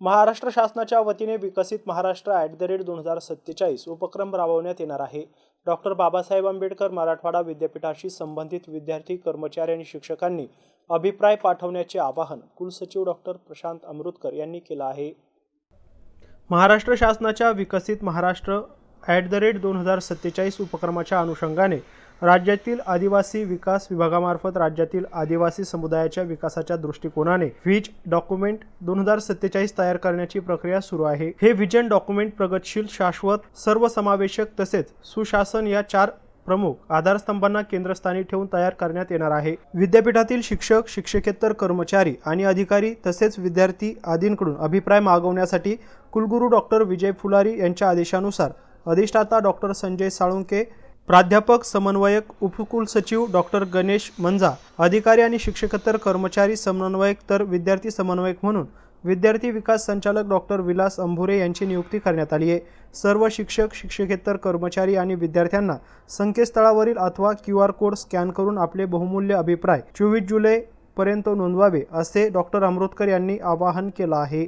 महाराष्ट्र शासनाच्या वतीने विकसित महाराष्ट्र ॲट द रेट दोन हजार सत्तेचाळीस उपक्रम राबवण्यात येणार आहे. डॉक्टर बाबासाहेब आंबेडकर मराठवाडा विद्यापीठाशी संबंधित विद्यार्थी कर्मचारी आणि शिक्षकांनी अभिप्राय पाठवण्याचे आवाहन कुलसचिव डॉक्टर प्रशांत अमृतकर यांनी केलं आहे. महाराष्ट्र शासनाच्या विकसित महाराष्ट्र ॲट द रेट दोन हजार सत्तेचाळीस उपक्रमाच्या अनुषंगाने राज्यातील आदिवासी विकास विभागामार्फत राज्यातील आदिवासी समुदायाच्या विकासाच्या दृष्टिकोनाने व्हिज डॉक्युमेंट दोन हजार सत्तेचाळीस तयार करण्याची प्रक्रिया सुरू आहे. हे व्हिजन डॉक्युमेंट प्रगतशील शाश्वत सर्वसमावेशक तसेच सुशासन या चार प्रमुख आधारस्तंभांना केंद्रस्थानी ठेवून तयार करण्यात येणार आहे. विद्यापीठातील शिक्षक शिक्षकेतर कर्मचारी आणि अधिकारी तसेच विद्यार्थी आदींकडून अभिप्राय मागवण्यासाठी कुलगुरू डॉक्टर विजय फुलारी यांच्या आदेशानुसार अधिष्ठाता डॉक्टर संजय साळुंके प्राध्यापक समन्वयक उपकुलसचिव डॉक्टर गणेश मंजा अधिकारी आणि शिक्षकेतर कर्मचारी समन्वयक तर विद्यार्थी समन्वयक म्हणून विद्यार्थी विकास संचालक डॉक्टर विलास अंभुरे यांची नियुक्ती करण्यात आली आहे. सर्व शिक्षक शिक्षकेतर कर्मचारी आणि विद्यार्थ्यांना संकेतस्थळावरील अथवा क्यू आर कोड स्कॅन करून आपले बहुमूल्य अभिप्राय चोवीस जुलैपर्यंत नोंदवावे असे डॉक्टर अमृतकर यांनी आवाहन केलं आहे.